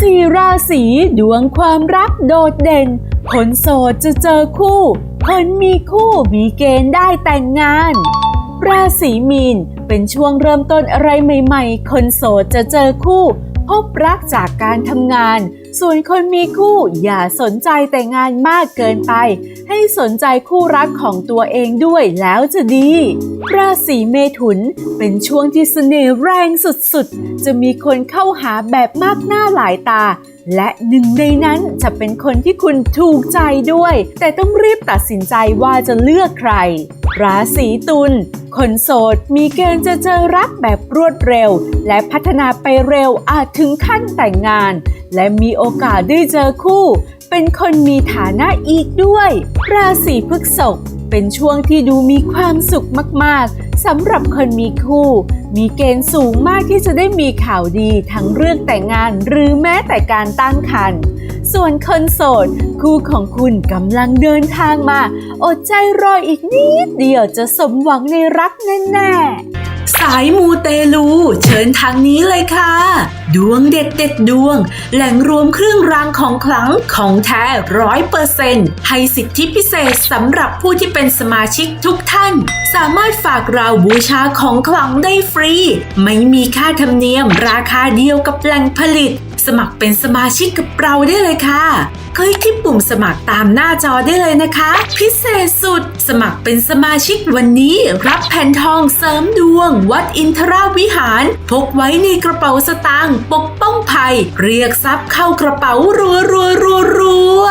สี่ราศีดวงความรักโดดเด่น คนโสดจะเจอคู่ คนมีคู่มีเกณฑ์ได้แต่งงาน ราศีมีนเป็นช่วงเริ่มต้นอะไรใหม่ ๆ คนโสดจะเจอคู่ พบรักจากการทำงาน ส่วนคนมีคู่อย่าสนใจแต่งานมากเกินไป ให้สนใจคู่รักของตัวเองด้วยแล้วจะดี ราศีเมถุนเป็นช่วงที่เสน่ห์แรงสุดๆ จะมีคนเข้าหาแบบมากหน้าหลายตาและหนึ่งในนั้นจะเป็นคนที่คุณถูกใจด้วย แต่ต้องรีบตัดสินใจว่าจะเลือกใคร ราศีตุล คนโสดมีเกณฑ์จะเจอรักแบบรวดเร็ว และพัฒนาไปเร็วอาจถึงขั้นแต่งงาน และมีโอกาสได้เจอคู่ เป็นคนมีฐานะอีกด้วย ราศีพฤษภเป็นช่วงที่ดูมีความสุขมากๆสำหรับคนมีคู่ มีเกณฑ์สูงมากที่จะได้มีข่าวดีทั้งเรื่องแต่งงานหรือแม้แต่การตั้งครรภ์ ส่วนคนโสด คู่ของคุณกำลังเดินทางมา อดใจรออีกนิดเดียวจะสมหวังในรักแน่ๆ สายมูเตลู เชิญทางนี้เลยค่ะ ดวงเด็ดเด็ดดวง แหล่งรวมเครื่องรางของขลังของแท้ร้อยเปอร์เซ็นต์ให้สิทธิพิเศษสำหรับผู้ที่เป็นสมาชิกทุกท่าน สามารถฝากเราบูชาของขลังได้ฟรี ไม่มีค่าธรรมเนียมราคาเดียวกับแหล่งผลิต มัครเป็นสมาชิกกับเราได้เลยค่ะคลิกที่ปุ่มสมัครตามหน้าจอได้เลยนะคะ พิเศษสุด สมัครเป็นสมาชิกวันนี้ รับแผ่นทองเสริมดวง วัดอินทราวิหาร พกไว้ในกระเป๋าสตางค์ปกป้องภัย เรียกทรัพย์เข้ากระเป๋ารัวรัวรัวรัว